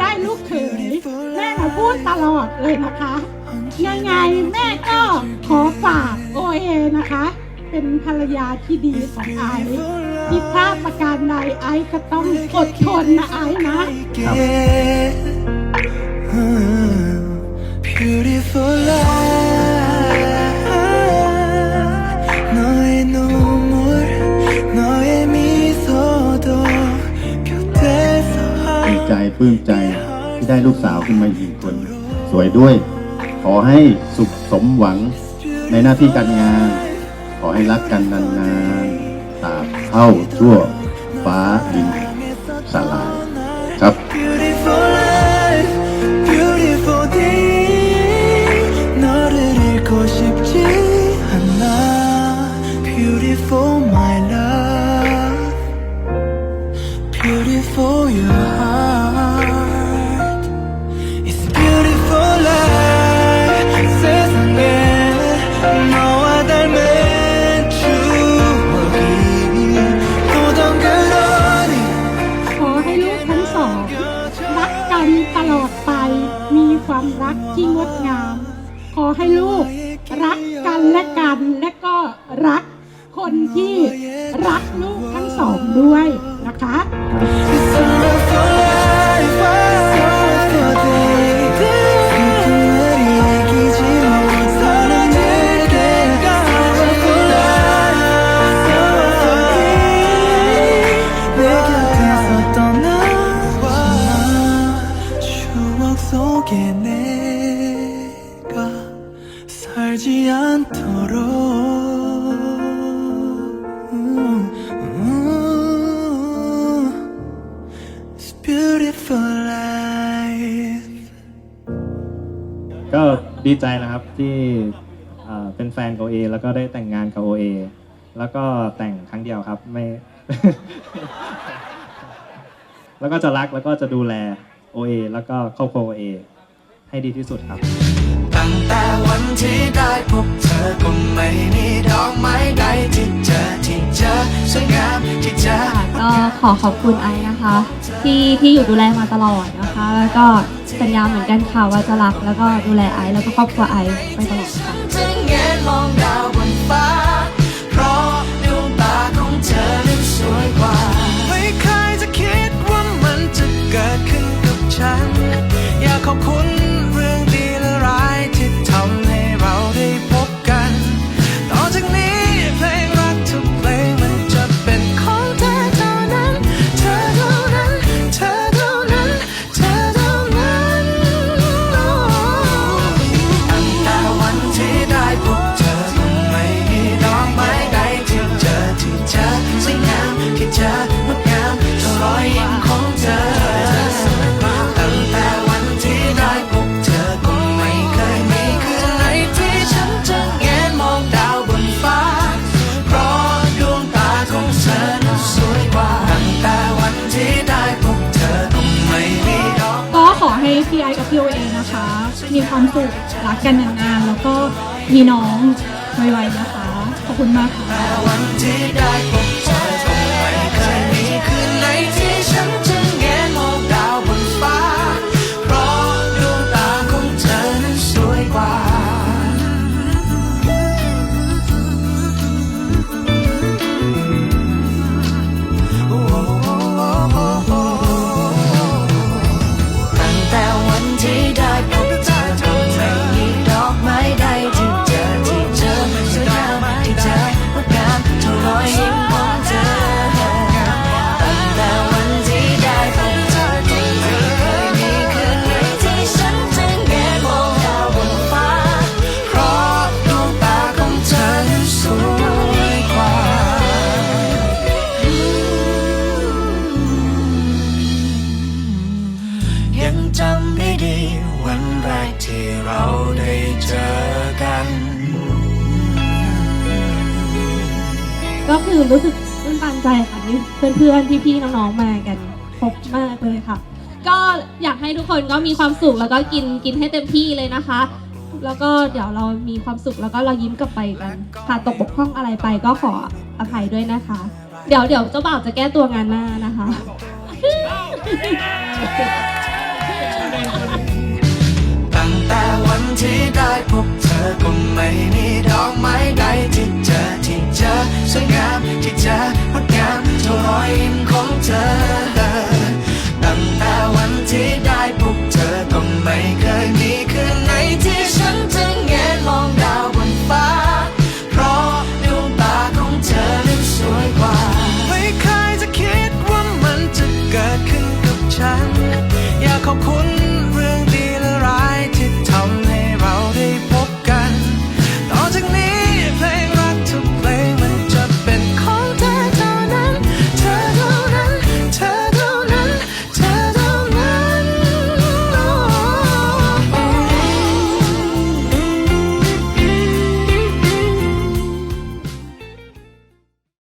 ได้ลูกเขยแม่มาพูดตลอดเลยนะคะ ยังไงแม่ก็ขอฝากโอเอนะคะ เป็นภรรยาที่ดีของไอซ์ผิดพลาดประการใดไอซ์ก็ต้องอดทนนะไอซ์นะ ใจปลื้มใจที่ได้ลูกสาวขึ้นมาอีกคน สวยด้วย ขอให้สุขสมหวังในหน้าที่การงาน ขอให้รักกันนานๆตราบเท่าชั่วฟ้าดินสลาย รักที่งดงาม ขอให้ลูกรักกันและกันและก็รักคนที่ 억 속에 내가 살지 않도록 음, 음. It's beautiful life ก็ดีใจนะครับที่เอ่อเป็นแฟนกับโอเอแล้วก็ได้แต่งงานกับโอเอแล้วก็แต่งครั้งเดียวครับไม่ แล้วก็จะรักแล้วก็จะดูแล โอเอแล้วก็ครอบครัวโอเอให้ดีที่สุดครับ ตั้งแต่วันที่ได้พบเธอก็ไม่มีดอกไม้ใดที่เจอที่เจอสวยงามที่เจอก็ขอขอบคุณไอซ์นะคะ ที่ที่อยู่ดูแลมาตลอดนะคะ แล้วก็สัญญาเหมือนกันค่ะว่าจะรัก แล้วก็ดูแลไอซ์แล้วก็ครอบครัวไอซ์ไปตลอดค่ะจึงเงนมองด ขอให้พี่ไอกับพี่โอเอนะคะ มีความสุขรักกันนานๆ แล้วก็มีน้องไวๆนะคะ ขอบคุณมากค่ะ คือรู้สึกตื้นตันใจค่ะที่เพื่อนๆพี่ๆน้องๆมากันครบมากเลยค่ะ ก็อยากให้ทุกคนก็มีความสุขแล้วก็กินกินให้เต็มที่เลยนะคะ แล้วก็เดี๋ยวเรามีความสุขแล้วก็เรายิ้มกลับไปกันค่ะตกบกพร่องอะไรไปก็ขออภัยด้วยนะคะ เดี๋ยวเดี๋ยวเจ้าบ่าวจะแก้ตัวงานหน้านะคะ ตั้งแต่วันที่ได้พบเธ ก็ไม่มีดอกไม้ใดที่เจอที่เจอสวยงามที่เจอ